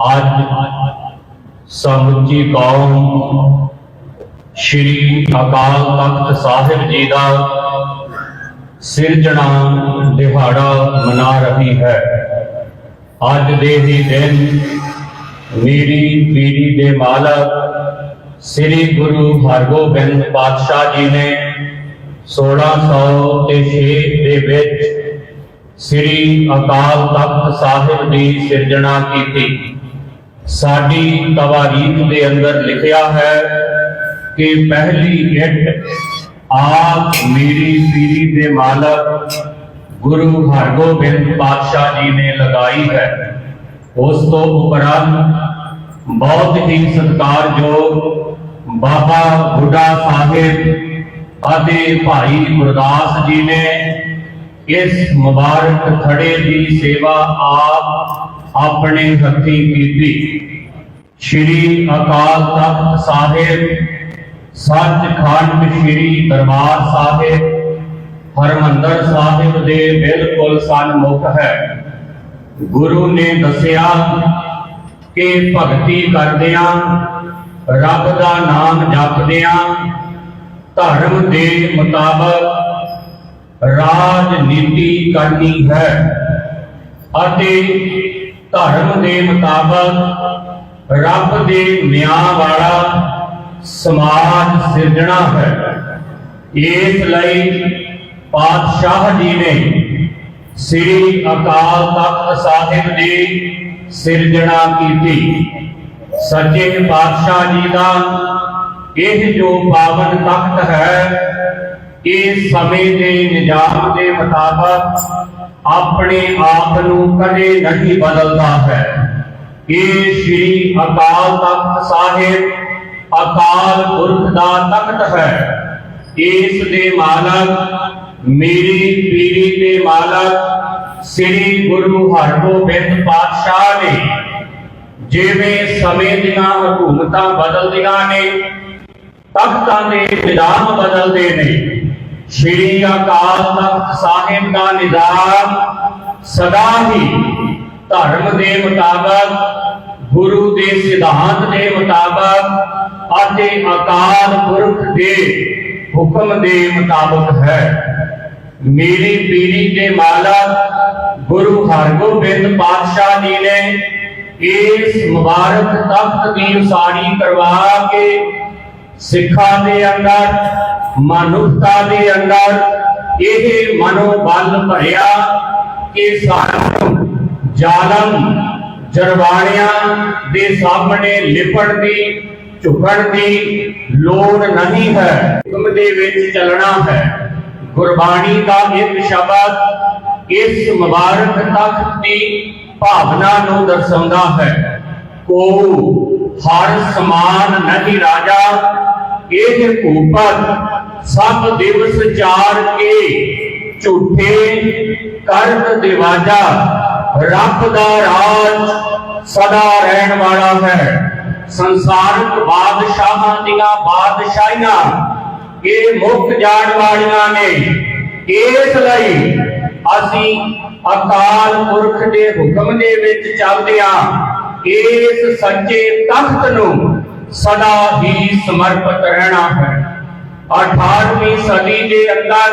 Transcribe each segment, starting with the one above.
ਅੱਜ ਸਮੁੱਚੀ ਕੌਮ ਸ਼੍ਰੀ ਅਕਾਲ ਤਖਤ ਸਾਹਿਬ ਜੀ ਦਾ ਸਿਰਜਣਾ ਦਿਹਾੜਾ ਮਨਾ ਰਹੀ ਹੈ। ਅੱਜ ਦੇ ਹੀ ਦਿਨ ਮੇਰੀ ਪੀੜੀ ਦੇ ਮਾਲਕ ਸ੍ਰੀ ਗੁਰੂ ਹਰਗੋਬਿੰਦ ਪਾਤਸ਼ਾਹ ਜੀ ਨੇ 1606 ਦੇ ਵਿੱਚ ਸ੍ਰੀ ਅਕਾਲ ਤਖਤ ਸਾਹਿਬ ਦੀ ਸਿਰਜਣਾ ਕੀਤੀ। ਸਾਡੀ ਤਵਾਰੀਖ ਦੇ ਅੰਦਰ ਲਿਖਿਆ ਹੈ ਕਿ ਪਹਿਲੀ ਇੱਟ ਆਪ ਮੇਰੀ ਪੀੜੀ ਦੇ ਮਾਲਕ ਗੁਰੂ ਹਰਗੋਬਿੰਦ ਪਾਤਸ਼ਾਹ ਜੀ ਨੇ ਲਗਾਈ ਹੈ। ਉਸ ਤੋਂ ਉਪਰੰਤ ਬਹੁਤ ਹੀ ਸਤਿਕਾਰਯੋਗ ਬਾਬਾ ਬੁੱਢਾ ਸਾਹਿਬ ਅਤੇ ਭਾਈ ਗੁਰਦਾਸ ਜੀ ਨੇ ਇਸ ਮੁਬਾਰਕ ਥੜੇ ਦੀ ਸੇਵਾ ਆਪ ਆਪਣੇ ਹੱਥੀਂ ਕੀਤੀ ਸ਼੍ਰੀ ਅਕਾਲ ਤਖਤ ਸਾਹਿਬ, ਸੱਚਖੰਡ ਸ਼੍ਰੀ ਦਰਬਾਰ ਸਾਹਿਬ, ਹਰਮੰਦਰ ਸਾਹਿਬ ਦੇ ਬਿਲਕੁਲ ਸਨਮੁਖ ਹੈ। ਗੁਰੂ ਨੇ ਦੱਸਿਆ ਕਿ ਭਗਤੀ ਕਰਦਿਆਂ, ਰੱਬ ਦਾ ਨਾਮ ਜਪਦਿਆਂ, ਧਰਮ ਦੇ ਮੁਤਾਬਕ ਰਾਜਨੀਤੀ ਕਰਨੀ ਹੈ ਅਤੇ ਧਰਮ ਦੇ ਮੁਤਾਬਕ ਰੱਬ ਦੇ ਨਿਆਂ ਵਾਲਾ ਸਮਾਜ ਸਿਰਜਣਾ ਹੈ। ਇਸ ਲਈ ਪਾਤਸ਼ਾਹ ਜੀ ਨੇ ਸ੍ਰੀ ਅਕਾਲ ਤਖਤ ਸਾਹਿਬ ਦੀ ਸਿਰਜਣਾ ਕੀਤੀ। ਸੱਚੇ ਪਾਤਸ਼ਾਹ ਜੀ ਦਾ ਇਹ ਜੋ ਪਾਵਨ ਤਖਤ ਹੈ ਇਹ ਸਮੇਂ ਦੇ ਨਿਜ਼ਾਮ ਦੇ ਮੁਤਾਬਕ ਆਪਣੇ ਆਪ ਨੂੰ ਕਦੇ ਨਹੀਂ ਬਦਲਦਾ ਹੈ। ਇਹ ਸ੍ਰੀ ਅਕਾਲ ਤਖਤ ਸਾਹਿਬ ਅਕਾਲ ਪੁਰਖ ਦਾ ਤਖਤ ਹੈ। ਇਸ ਦੇ ਮਾਲਕ, ਮੇਰੀ ਪੀੜੀ ਦੇ ਮਾਲਕ ਸ੍ਰੀ ਗੁਰੂ ਹਰਗੋਬਿੰਦ ਪਾਤਸ਼ਾਹ ਨੇ। ਜਿਵੇਂ ਸਮੇਂ ਦੀਆਂ ਹਕੂਮਤਾਂ ਬਦਲਦੀਆਂ ਨੇ, ਤਖਤਾਂ ਦੇ ਨਿਜ਼ਾਮ ਬਦਲਦੇ ਨੇ। ਸ਼੍ਰੀ ਅਕਾਲ ਤਖਤ ਸਾਹਿਬ ਦਾ ਨਿਜ਼ਾਮ ਸਦਾ ਹੀ ਧਰਮ ਦੇ ਮੁਤਾਬਕ, ਗੁਰੂ ਦੇ ਸਿਧਾਂਤ ਦੇ ਮੁਤਾਬਕ ਅਤੇ ਅਕਾਲ ਪੁਰਖ ਦੇ ਹੁਕਮ ਦੇ ਮੁਤਾਬਕ ਹੈ। ਮੇਰੀ ਪੀੜੀ ਦੇ ਮਾਲਕ ਗੁਰੂ ਹਰਗੋਬਿੰਦ ਪਾਤਸ਼ਾਹ ਜੀ ਨੇ ਇਸ ਮੁਬਾਰਕ ਤਖਤ ਦੀ ਉਸਾਰੀ ਕਰਵਾ ਕੇ ਸਿੱਖਾਂ ਦੇ ਅੰਦਰ ਮਨੁੱਖਤਾ ਦੇ ਅੰਦਰ ਇਹ ਮਨੋਬਲ ਭਰਿਆ ਕਿ ਸਾਨੂੰ ਜ਼ਾਲਮ ਜਰਵਾਣਿਆਂ ਦੇ ਸਾਹਮਣੇ ਲਿਪਣ ਦੀ, ਝੁਕਣ ਦੀ ਲੋੜ ਨਹੀਂ ਹੈ। ਹੁਕਮ ਦੇ ਵਿੱਚ ਚੱਲਣਾ ਹੈ। ਗੁਰਬਾਣੀ ਦਾ ਇੱਕ ਸ਼ਬਦ ਇਸ ਮੁਬਾਰਕ ਤਖਤ ਦੀ ਭਾਵਨਾ ਨੂੰ ਦਰਸਾਉਂਦਾ ਹੈ। ਕੋ ਹਰ ਸਮਾਨ ਨਹੀਂ ਰਾਜਾ, ਇਹ ਭੂਪਤ ਸਭ ਦਿਵਸ ਚਾਰ ਕੇ ਝੂਠੇ ਕਰਤ ਦਿਵਾਜਾ। ਰੱਬ ਦਾ ਰਾਜ ਸਦਾ ਰਹਿਣ ਵਾਲਾ ਹੈ। ਸੰਸਾਰਿਕ ਬਾਦਸ਼ਾਹਾਂ ਦੀਆਂ ਬਾਦਸ਼ਾਹੀਆਂ ਇਹ ਮੁੱਕ ਜਾਣ ਵਾਲੀਆਂ ਨੇ। ਇਸ ਲਈ ਅਸੀਂ ਅਕਾਲ ਪੁਰਖ ਦੇ ਹੁਕਮ ਦੇ ਵਿੱਚ ਚੱਲਦਿਆਂ ਇਸ ਸੱਚੇ ਤਖਤ ਨੂੰ ਸਦਾ ਹੀ ਸਮਰਪਿਤ ਰਹਿਣਾ ਹੈ। 18ਵੀਂ ਸਦੀ ਦੇ ਅੰਦਰ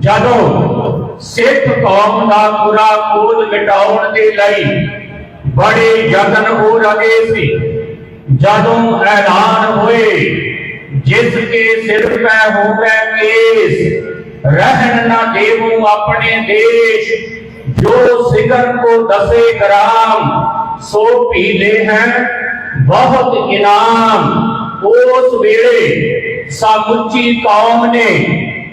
ਜਦੋਂ ਸਿੱਖ ਕੌਮ ਦਾ ਪੂਰਾ ਕੋਲ ਮਿਟਾਉਣ ਦੇ ਲਈ ਬੜੇ ਯਤਨ ਹੋ ਰਹੇ ਸੀ, ਜਦੋਂ ਐਲਾਨ ਹੋਏ, ਜਿਸ ਕੇ ਸਿਰ ਪੈ ਹੋ ਕੇਸ ਰਹਿਣ ਨਾ ਦੇਵੂ ਆਪਣੇ ਦੇਸ਼, ਜੋ ਸਿਗਰ ਕੋ ਦਸੇ ਗ੍ਰਾਮ ਸੋ ਪੀਲੇ ਹੈ ਬਹੁਤ ਇਨਾਮ, ਉਸ ਵੇਲੇ ਸਮੁੱਚੀ ਕੌਮ ਨੇ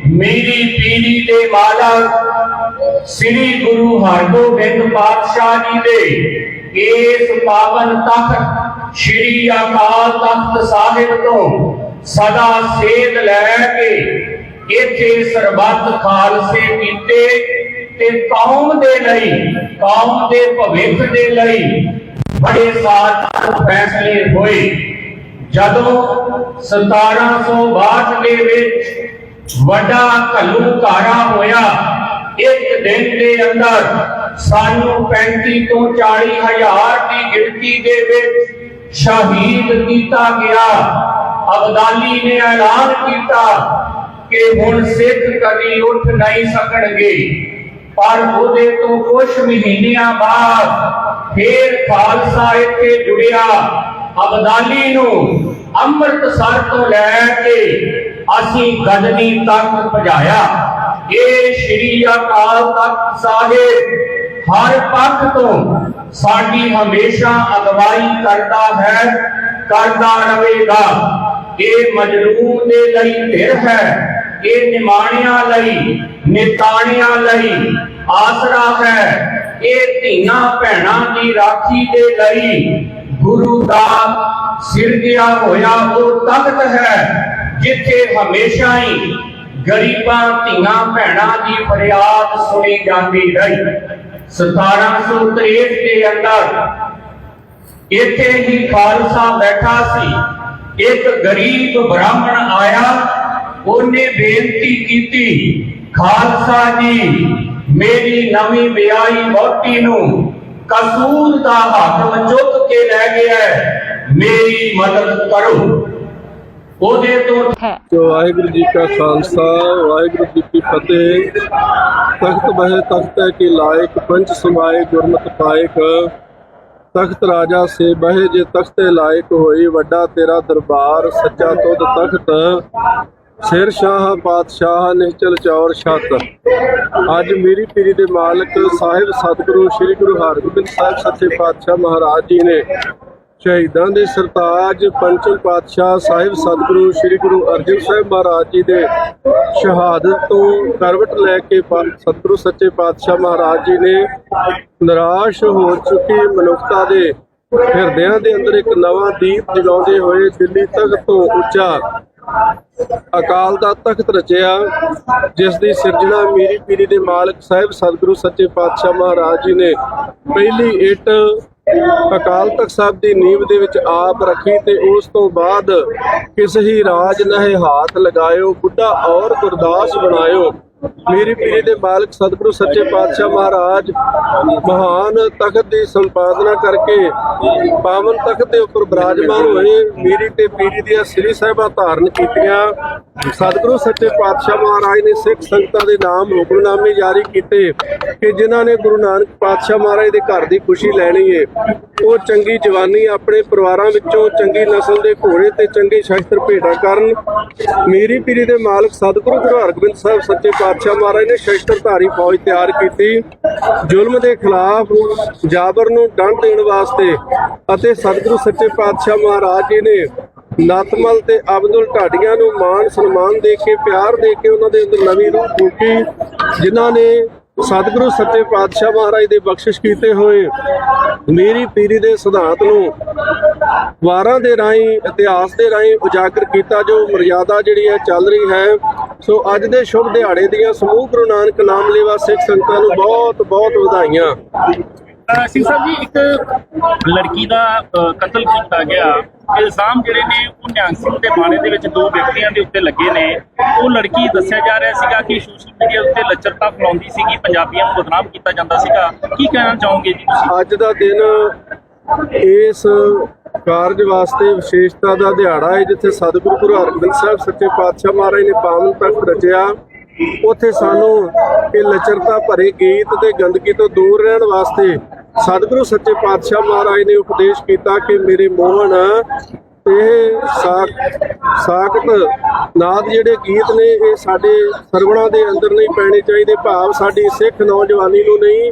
ਮੇਰੀ ਪੀੜੀ ਦੇ ਮਾਲਕ ਸ੍ਰੀ ਗੁਰੂ ਹਰਗੋਬਿੰਦ ਪਾਤਸ਼ਾਹ ਜੀ ਦੇ। ਇਸ ਪਾਵਨ ਤਖਤ ਸ੍ਰੀ ਅਕਾਲ ਤਖਤ ਸਾਹਿਬ ਤੋਂ ਸਦਾ ਸੇਧ ਲੈ ਕੇ ਇੱਥੇ ਸਰਬੱਤ ਖਾਲਸੇ ਕੀਤੇ ਤੇ ਕੌਮ ਦੇ ਲਈ, ਕੌਮ ਦੇ ਭਵਿੱਖ ਦੇ ਲਈ ਬੜੇ ਸਾਰ ਫੈਸਲੇ ਹੋਏ। ਜਦੋਂ 1762 ਦੇ ਵਿੱਚ ਵੱਡਾ ਘੱਲੂਘਾਰਾ ਹੋਇਆ, ਇੱਕ ਦਿਨ ਦੇ ਅੰਦਰ ਸਾਨੂੰ 35 ਤੋਂ 40 ਹਜ਼ਾਰ ਦੀ ਗਿਣਤੀ ਦੇ ਵਿੱਚ ਸ਼ਹੀਦ ਕੀਤਾ ਗਿਆ। ਅਬਦਾਲੀ ਨੇ ਐਲਾਨ ਕੀਤਾ ਕਿ ਹੁਣ ਸਿੱਖ ਕਦੀ ਉੱਠ ਨਹੀਂ ਸਕਣਗੇ। ਪਰ ਉਹਦੇ ਤੋਂ ਕੁਝ ਮਹੀਨਿਆਂ ਬਾਅਦ ਫੇਰ ਖਾਲਸਾ ਇੱਥੇ ਜੁੜਿਆ। ਅਬਦਾਲੀ ਨੂੰ ਅੰਮ੍ਰਿਤਸਰ ਤੋਂ ਲੈ ਕੇ ਅਸੀਂ ਗਜਨੀ ਤੱਕ ਪਹੁੰਚਾਇਆ। ਇਹ ਸ਼੍ਰੀ ਅਕਾਲ ਤਖਤ ਸਾਹਿਬ ਹਰ ਪੱਖ ਤੋਂ ਸਾਡੀ ਹਮੇਸ਼ਾ ਅਗਵਾਈ ਕਰਦਾ ਹੈ, ਕਰਦਾ ਰਹੇਗਾ। ਇਹ ਮਜਲੂਮ ਦੇ ਲਈ ਧਿਰ ਹੈ, ਇਹ ਨਿਮਾਣਿਆਂ ਲਈ, ਨਿਤਾਣਿਆਂ ਲਈ ਆਸਰਾ ਹੈ, ਇਹ ਧੀਆਂ ਭੈਣਾਂ ਦੀ ਰਾਖੀ ਦੇ ਲਈ ਗੁਰੂ ਦਾ ਸਿਰਜਿਆ ਹੋਇਆ ਉਹ ਤਖਤ ਹੈ, ਜਿੱਥੇ ਹਮੇਸ਼ਾ ਹੀ ਗਰੀਬਾਂ, ਧੀਆਂ, ਭੈਣਾਂ ਦੀ ਫਰਿਆਦ ਸੁਣੀ ਜਾਂਦੀ ਰਹੀ। 1763 ਦੇ ਅੰਦਰ ਇੱਥੇ ਹੀ ਖਾਲਸਾ ਬੈਠਾ ਸੀ। ਇੱਕ ਗਰੀਬ ਬ੍ਰਾਹਮਣ ਆਇਆ, ਉਹਨੇ ਬੇਨਤੀ ਕੀਤੀ, ਖਾਲਸਾ ਜੀ, ਮੇਰੀ ਨਵੀਂ ਵਿਆਹੀ ਵਹੁਟੀ ਨੂੰ ਕਸੂਰ ਦਾ ਹਾਕਮ ਚੁੱਕ ਕੇ ਲੈ ਗਿਆ ਹੈ। ਮੇਰੀ ਮਦਦ ਕਰੋ। ਉਹਦੇ ਤੋਂ ਜੋ ਵਾਹਿਗੁਰੂ ਜੀ ਕਾ ਖਾਲਸਾ ਵਾਹਿਗੁਰੂ ਜੀ ਕੀ ਫਤਿਹ। ਤਖਤ ਬਹਿ ਤਖਤ ਹੈ ਕਿ ਲਾਇਕ ਪੰਚ ਸਮਾਏ ਗੁਰਮਤਿ ਪਾਇਕ। ਤਖਤ ਰਾਜਾ ਸੇ ਬਹਿ ਜੇ ਤਖਤੇ ਲਾਇਕ ਹੋਈ ਵੱਡਾ ਤੇਰਾ ਦਰਬਾਰ ਸੱਚਾ ਤੁਧ ਤਖਤ। ਸਿਰ ਸ਼ਾਹ, ਪਾਤਸ਼ਾਹ ਨਿਹਚਲ ਚੌਰ, ਛਤ। ਅੱਜ ਮੇਰੀ ਪੀਰੀ ਦੇ ਮਾਲਕ ਸਾਹਿਬ ਸਤਿਗੁਰੂ ਸ੍ਰੀ ਗੁਰੂ ਹਰਗੋਬਿੰਦ ਸਾਹਿਬ ਸੱਚੇ ਪਾਤਸ਼ਾਹ ਮਹਾਰਾਜ ਜੀ ਨੇ ਸ਼ਹੀਦਾਂ ਦੇ ਸਰਤਾਜ ਪੰਚਮ ਪਾਤਸ਼ਾਹ ਸਾਹਿਬ ਸਤਿਗੁਰੂ ਸ੍ਰੀ ਗੁਰੂ ਅਰਜਨ ਸਾਹਿਬ ਮਹਾਰਾਜ ਜੀ ਦੇ ਸ਼ਹਾਦਤ ਤੋਂ ਕਰਵਟ ਲੈ ਕੇ ਪਾ- ਸਤਿਗੁਰੂ ਸੱਚੇ ਪਾਤਸ਼ਾਹ ਮਹਾਰਾਜ ਜੀ ਨੇ ਨਿਰਾਸ਼ ਹੋ ਚੁੱਕੀ ਮਨੁੱਖਤਾ ਦੇ ਹਿਰਦਿਆਂ ਦੇ ਅੰਦਰ ਇੱਕ ਨਵਾਂ ਦੀਪ ਜਗਾਉਂਦੇ ਹੋਏ ਦਿੱਲੀ ਤੱਕ ਤੋਂ ਉੱਚਾ ਅਕਾਲ ਦਾ ਤਖਤ ਰਚਿਆ, ਜਿਸ ਦੀ ਸਿਰਜਣਾ ਮੇਰੀ ਪੀਰੀ ਦੇ ਮਾਲਕ ਸਾਹਿਬ ਸਤਿਗੁਰੂ ਸੱਚੇ ਪਾਤਸ਼ਾਹ ਮਹਾਰਾਜ ਜੀ ਨੇ ਪਹਿਲੀ ਇੱਟ ਅਕਾਲ ਤਖਤ ਸਾਹਿਬ ਦੀ ਨੀਂਵ ਦੇ ਵਿੱਚ ਆਪ ਰੱਖੀ ਤੇ ਉਸ ਤੋਂ ਬਾਅਦ ਕਿਸ ਹੀ ਰਾਜ ਨਹਿ ਹਾਥ ਲਗਾਇਓ, ਬੁੱਢਾ ਔਰ ਗੁਰਦਾਸ ਬਣਾਇਓ। ਮੇਰੀ ਪੀਰੀ ਦੇ ਮਾਲਕ ਸਤਿਗੁਰੂ ਸੱਚੇ ਪਾਤਸ਼ਾਹ ਮਹਾਰਾਜ ਮਹਾਨ ਤਖਤ ਦੀ ਸੰਪਾਦਨਾ ਕਰਕੇ ਪਾਵਨ ਤਖਤ ਦੇ ਉੱਪਰ ਬਿਰਾਜਮਾਨ ਹੋਏ। ਮੇਰੀ ਤੇ ਪੀਰੀ ਦੀਆਂ ਸ੍ਰੀ ਸਾਹਿਬਾਂ ਧਾਰਨ ਕੀਤੀਆਂ। ਸਤਿਗੁਰੂ ਸੱਚੇ ਪਾਤਸ਼ਾਹ ਮਹਾਰਾਜ ਨੇ ਸਿੱਖ ਸੰਗਤਾਂ ਦੇ ਨਾਮ ਹੁਕਮਨਾਮੇ ਜਾਰੀ ਕੀਤੇ ਕਿ ਜਿਨ੍ਹਾਂ ਨੇ ਗੁਰੂ ਨਾਨਕ ਪਾਤਸ਼ਾਹ ਮਹਾਰਾਜ ਦੇ ਘਰ ਦੀ ਖੁਸ਼ੀ ਲੈਣੀ ਏ। ਉਹ ਚੰਗੀ ਜਵਾਨੀ ਆਪਣੇ ਪਰਿਵਾਰਾਂ ਵਿੱਚੋਂ ਚੰਗੀ ਨਸਲ ਦੇ ਘੋੜੇ ਤੇ ਚੰਗੇ ਸ਼ਸਤਰ ਭੇਟਾ ਕਰਨ। ਮੇਰੀ ਪੀਰੀ ਦੇ ਮਾਲਕ ਸਤਿਗੁਰੂ ਗੁਰੂ ਹਰਗੋਬਿੰਦ ਸਾਹਿਬ ਸੱਚੇ ਪਾਤਸ਼ਾਹ ਮਹਾਰਾਜ ਨੇ ਸ਼ਸਤਰਧਾਰੀ ਫੌਜ ਤਿਆਰ ਕੀਤੀ। ਜ਼ੁਲਮ ਦੇ ਖਿਲਾਫ ਜਾਬਰ ਨੂੰ ਡੰਡ ਦੇਣ ਵਾਸਤੇ ਅਤੇ ਸਤਿਗੁਰੂ ਸੱਚੇ ਪਾਤਸ਼ਾਹ ਮਹਾਰਾਜ ਜੀ ਨੇ ਨਤਮਲ ਤੇ ਅਬਦੁਲ ਢਾਡੀਆਂ ਨੂੰ ਮਾਣ ਸਨਮਾਨ ਦੇ ਕੇ, ਪਿਆਰ ਦੇ ਕੇ ਉਹਨਾਂ ਦੇ ਅੰਦਰ ਨਵੀਂ ਰੂਹ ਫੂਕੀ, ਜਿਨ੍ਹਾਂ ਨੇ ਸਤਿਗੁਰੂ ਸੱਚੇ ਪਾਤਸ਼ਾਹ ਮਹਾਰਾਜ ਦੇ ਬਖਸ਼ਿਸ਼ ਕੀਤੇ ਹੋਏ। ਮੇਰੀ ਪੀਰੀ ਦੇ ਸਿਧਾਂਤ ਨੂੰ ਵਾਰਾਂ ਦੇ ਰਾਹੀਂ, ਇਤਿਹਾਸ ਦੇ ਰਾਹੀਂ ਉਜਾਗਰ ਕੀਤਾ, ਜੋ ਮਰਿਆਦਾ ਜਿਹੜੀ ਹੈ ਚੱਲ ਰਹੀ ਹੈ। ਸੋ ਅੱਜ ਦੇ ਸ਼ੁਭ ਦਿਹਾੜੇ ਦੀਆਂ ਸਮੂਹ ਗੁਰੂ ਨਾਨਕ ਨਾਮ ਲੇਵਾ ਸਿੱਖ ਸੰਗਤਾਂ ਨੂੰ ਬਹੁਤ ਬਹੁਤ ਵਧਾਈਆਂ। ਸਿੰਘ ਸਾਹਿਬ ਜੀ ਇੱਕ ਲੜਕੀ ਦਾ ਕਤਲ ਕੀਤਾ ਗਿਆ। ਇਲਜ਼ਾਮ ਜਿਹੜੇ ਨੇ ਉਹ ਨਿਹੰਗ ਸਿੰਘ ਦੇ ਬਾਣੇ ਦੇ ਵਿੱਚ ਦੋ ਵਿਅਕਤੀਆਂ ਦੇ ਉੱਤੇ ਲੱਗੇ ਨੇ। ਉਹ ਲੜਕੀ ਦੱਸਿਆ ਜਾ ਰਿਹਾ ਸੀਗਾ ਕਿ ਸੋਸ਼ਲ ਮੀਡੀਆ ਉੱਤੇ ਲੱਚਰਤਾ ਫੈਲਾਉਂਦੀ ਸੀਗੀ ਪੰਜਾਬੀਆਂ ਨੂੰ ਬਦਨਾਮ ਕੀਤਾ ਜਾਂਦਾ ਸੀਗਾ। ਕੀ ਕਹਿਣਾ ਚਾਹੋਗੇ ਜੀ ਤੁਸੀਂ? ਅੱਜ ਦਾ ਦਿਨ ਇਸ ਕਾਰਜ ਵਾਸਤੇ ਵਿਸ਼ੇਸ਼ਤਾ ਦਾ ਦਿਹਾੜਾ ਹੈ ਜਿੱਥੇ ਸਤਿਗੁਰੂ ਗੁਰੂ ਹਰਗੋਬਿੰਦ ਸਾਹਿਬ ਸੱਚੇ ਪਾਤਸ਼ਾਹ ਮਹਾਰਾਜ ਨੇ ਪਾਵਨ ਤਖਤ ਰਚਿਆ। ਉੱਥੇ ਸਾਨੂੰ ਇਹ ਲਚਰਤਾ ਭਰੇ ਗੀਤ ਤੇ ਗੰਦਗੀ ਤੋਂ ਦੂਰ ਰਹਿਣ ਵਾਸਤੇ ਸਤਿਗੁਰੂ ਸੱਚੇ ਪਾਤਸ਼ਾਹ ਮਹਾਰਾਜ ਨੇ ਉਪਦੇਸ਼ ਕੀਤਾ ਕਿ ਮੇਰੇ ਮੋਹਨ ਇਹ ਸਾਖ, ਸਾਖਤ ਨਾਦ ਜਿਹੜੇ ਗੀਤ ਨੇ, ਇਹ ਸਾਡੇ ਸਰਵਣਾ ਦੇ ਅੰਦਰ ਨਹੀਂ ਪੈਣੇ ਚਾਹੀਦੇ। ਭਾਵ ਸਾਡੀ ਸਿੱਖ ਨੌਜਵਾਨੀ ਨੂੰ ਨਹੀਂ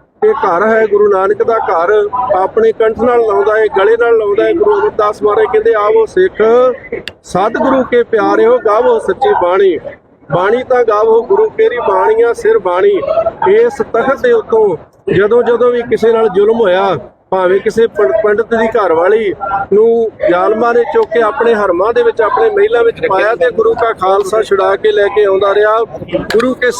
ਇਹ ਘਰ ਹੈ, ਗੁਰੂ ਨਾਨਕ ਦਾ ਘਰ। ਆਪਣੇ ਕੰਠ ਨਾਲ ਲਾਉਂਦਾ ਹੈ, ਗਲੇ ਨਾਲ ਲਾਉਂਦਾ ਹੈ, ਗੁਰੂ ਅਮਰਦਾਸ ਮਹਾਰਾਜ ਕਹਿੰਦੇ, ਆਵੋ ਸਿੱਖ, ਸਤਿਗੁਰੂ ਕੇ ਪਿਆਰਿਓ, ਗਾਵੋ ਸੱਚੀ ਬਾਣੀ। ਬਾਣੀ ਤਾਂ ਗਾਵੋ, ਗੁਰੂ ਤੇਰੀ ਬਾਣੀਆਂ, ਸਿਰ ਬਾਣੀ। ਇਸ ਤਖਤ ਦੇ ਉੱਤੋਂ ਜਦੋਂ ਜਦੋਂ ਵੀ ਕਿਸੇ ਨਾਲ ਜ਼ੁਲਮ ਹੋਇਆ, ਭਾਵੇਂ ਕਿਸੇ ਪੰਡਤ ਦੀ ਘਰ ਵਾਲੀ ਨੂੰ ਜ਼ਾਲਮਾਂ ਨੇ ਚੁੱਕ ਕੇ ਆਪਣੇ ਹਰਮਾਂ ਦੇ ਵਿੱਚ, ਆਪਣੇ ਮਹਿਲਾਂ ਵਿੱਚ ਪਾਇਆ ਤੇ ਗੁਰੂ ਕਾ ਖਾਲਸਾ ਛੁਡਾ ਕੇ ਲੈ ਕੇ ਆਉਂਦਾ ਰਿਹਾ। ਗੁਰੂ ਕੇ